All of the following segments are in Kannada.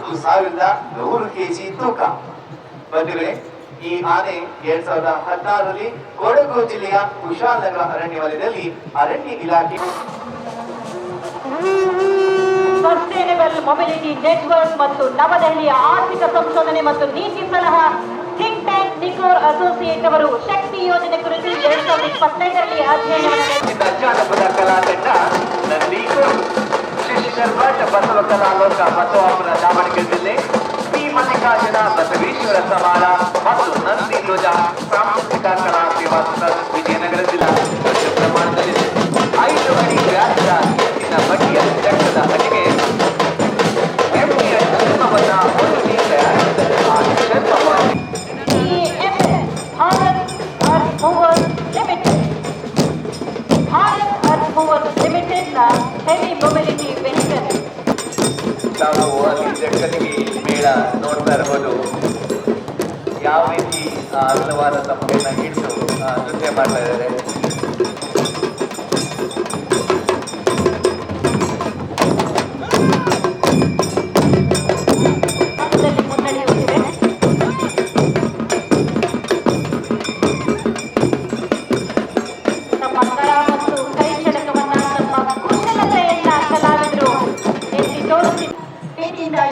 ನಾಲ್ಕು ಸಾವಿರದ ನೂರು ಕೆಜಿ ತೂಕ. ಬಂಧುಗಳೇ ಈ ಆನೆ ಎರಡ್ ಸಾವಿರದ ಹದಿನಾರರಲ್ಲಿ ಕೊಡಗು ಜಿಲ್ಲೆಯ ಕುಶಾಲನಗರ ಅರಣ್ಯ ವಲಯದಲ್ಲಿ ಅರಣ್ಯ ಇಲಾಖೆ ಸಸ್ಟೈನಬಲ್ ಮೊಬಿಲಿಟಿ ನೆಟ್ವರ್ಕ್ ಮತ್ತು ನವದೆಹಲಿಯ ಆರ್ಥಿಕ ಸಂಶೋಧನೆ ಮತ್ತು ನೀತಿ ಸಲಹಾ ಥಿಂಕ್ ಟ್ಯಾಂಕ್ ನಿಕೋರ್ ಅಸೋಸಿಯೇಟ್ ಅವರು ಶಕ್ತಿ ಯೋಜನೆ ಕುರಿತು ಎರಡ್ ಸಾವಿರದ ಇಪ್ಪತ್ತೈದರಲ್ಲಿ ಅಧ್ಯಯನ ಜಾನಪದ ಕಲಾ ತಂಡ ನಂದೀಕೋಡು ಶಶಿಧರ್ ಭಟ್ ಬಸವ ಕಲಾಲೋಕ ಬಸವಾಪುರ ದಾವಣಗೆರೆ ಜಿಲ್ಲೆ ಶ್ರೀ ಮಲ್ಲಿಕಾರ್ಜುನ ಬಸವೇಶ್ವರ ಸಮಾನ ಮತ್ತು ನಂದಿ ಧ್ವಜ ಸಾಂಸ್ಕೃತಿಕ ಕಲಾ ಸೇವಾ ವಿಜಯನಗರ ಜಿಲ್ಲಾ. ಪ್ರಮಾಣದಲ್ಲಿದೆ ಐದು ಅಡಿ ಎತ್ತಿ ಮಾಡ್ತಾ ಇದ್ದಾರೆ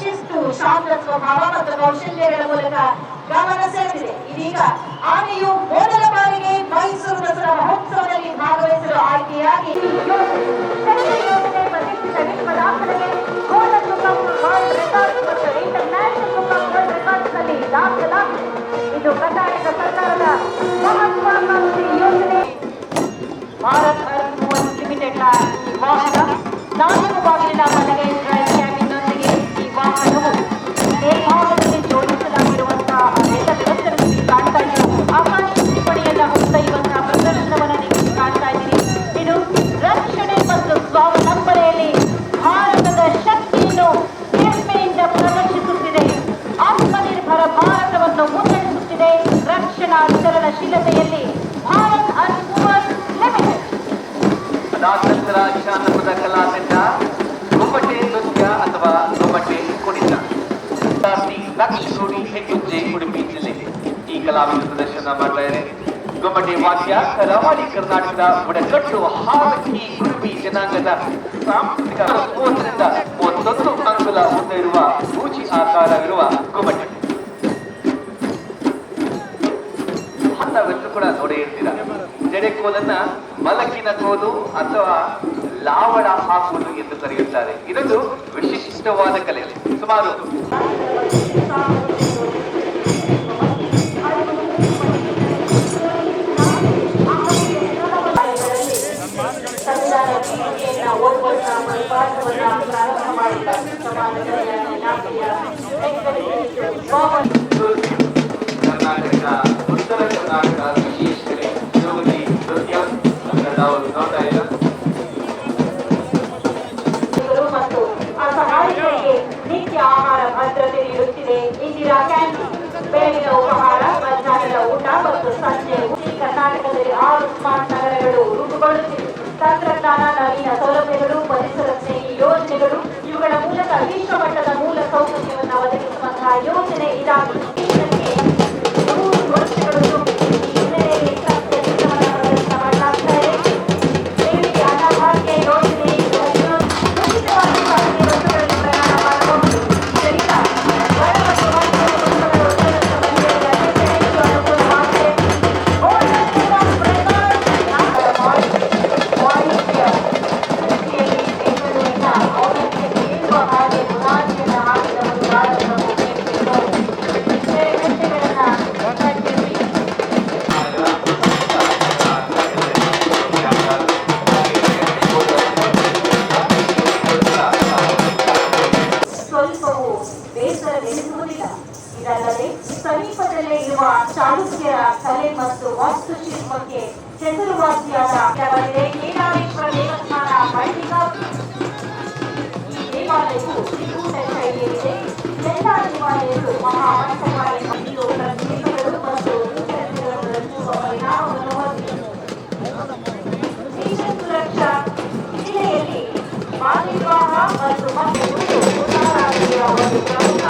ಶಿಸ್ತು ಶಾಂತ ಸ್ವಭಾವ ಮತ್ತು ಕೌಶಲ್ಯಗಳ ಮೂಲಕ ಗಮನ ಸೆಳೆದಿದೆ ಇದೀಗ ಆನೆಯು ಮೊದಲ ಇದು ಕರ್ನಾಟಕ ಸರ್ಕಾರದ ಮಹತ್ವಾಕಾಂಕ್ಷಿ ಯೋಜನೆ ಭಾರತ್ ಅರ್ತ್ ಮೂವರ್ಸ್ ಲಿಮಿಟೆಡ್ನ ಈ ವಾಹನ ನಾಲ್ಕು ಬಾಗಿಲಿನ ಅದಾದ ನಂತರ ಜಾನಪದ ಕಲಾ ತಂಡ ನೃತ್ಯ ಅಥವಾ ಗೊಮ್ಮಟೆ ಕುಣಿತ. ಲಕ್ಷ ಹೆಗ್ಗುಜ್ಜೆ ಉಡುಪಿ ಈ ಕಲಾವಿದ ಪ್ರದರ್ಶನ ಮಾಡ್ತಾ ಇದೆ ಗೊಮ್ಮಟೆ ವಾದ್ಯ ಕರಾವಳಿ ಕರ್ನಾಟಕದ ಬುಡಕಟ್ಟು ಹಾಕಿ ಉಡುಪಿ ಜನಾಂಗದ ಸಾಂಸ್ಕೃತಿಕ ಮೂವತ್ತರಿಂದ ಮೂವತ್ತೊಂದು ಅಂಗುಲ ಉದ್ದ ಇರುವ ಸೂಚಿ ಆಕಾರವಿರುವ ಗೊಮ್ಮಟೆ ಹತ್ತವೆಲ್ಲರೂ ಕೂಡ ನೋಡೇ ಜಡೆ ಜಡೆಕೋಲನ್ನ ಮಲಕಿನ ಕೋಲು ಅಥವಾ ಲಾವಣ ಹಾಕುವುದು ಎಂದು ಕರೆಯುತ್ತಾರೆ. ಇದೊಂದು ವಿಶಿಷ್ಟವಾದ ಕಲೆ. ಸುಮಾರು ಪ್ರಾರಂಭ ಮಾಡಿದ ನೀಡುತ್ತಿದೆ ಇಂದಿರಾ ಕ್ಯಾಂಟೀನ್ ಬೆಳಗಿನ ಉಪಹಾರ ಮಧ್ಯಾಹ್ನದ ಊಟ ಮತ್ತು ಸಂಜೆ ಊಟ. ಕರ್ನಾಟಕದಲ್ಲಿ ಆರು ಸ್ಮಾರ್ಟ್ ನಗರಗಳು ರೂಪುಗೊಳ್ಳುತ್ತಿವೆ ತಂತ್ರಜ್ಞಾನ ಇದಲ್ಲದೆ ಸಮೀಪದಲ್ಲೇ ಇರುವ ಚಾಲುಕ್ಯರ ಕಲೆ ಮತ್ತು ವಾಸ್ತುಶಿಲ್ಪಕ್ಕೆ ಹೆಸರುವಾಸಿಯಾದ ಕೇದಾರೇಶ್ವರ ದೇವಸ್ಥಾನ ಮಳಿಕ ಈ ದೇವಾಲಯವು ತ್ರಿಕೂಟ ಶೈಲಿಯಲ್ಲಿದೆ ಎಲ್ಲ ದೇವಾಲಯಗಳು ಮಹಾಮಂಟಪಗಳು ಪ್ರತಿಮೆಗಳು ಮತ್ತು ವಿಗ್ರಹಗಳನ್ನು ಪರಿಣಾಮವನ್ನು ಹೊಂದಿದೆ ಸುರಕ್ಷಾ ಜಿಲ್ಲೆಯಲ್ಲಿ ಬಾಲ್ಯ ವಿವಾಹ ಮತ್ತು ಮಕ್ಕಳು ಉದಾಹರಣೆಯ ಒಂದು ಪ್ರಮುಖ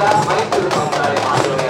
வைத்திருக்கும்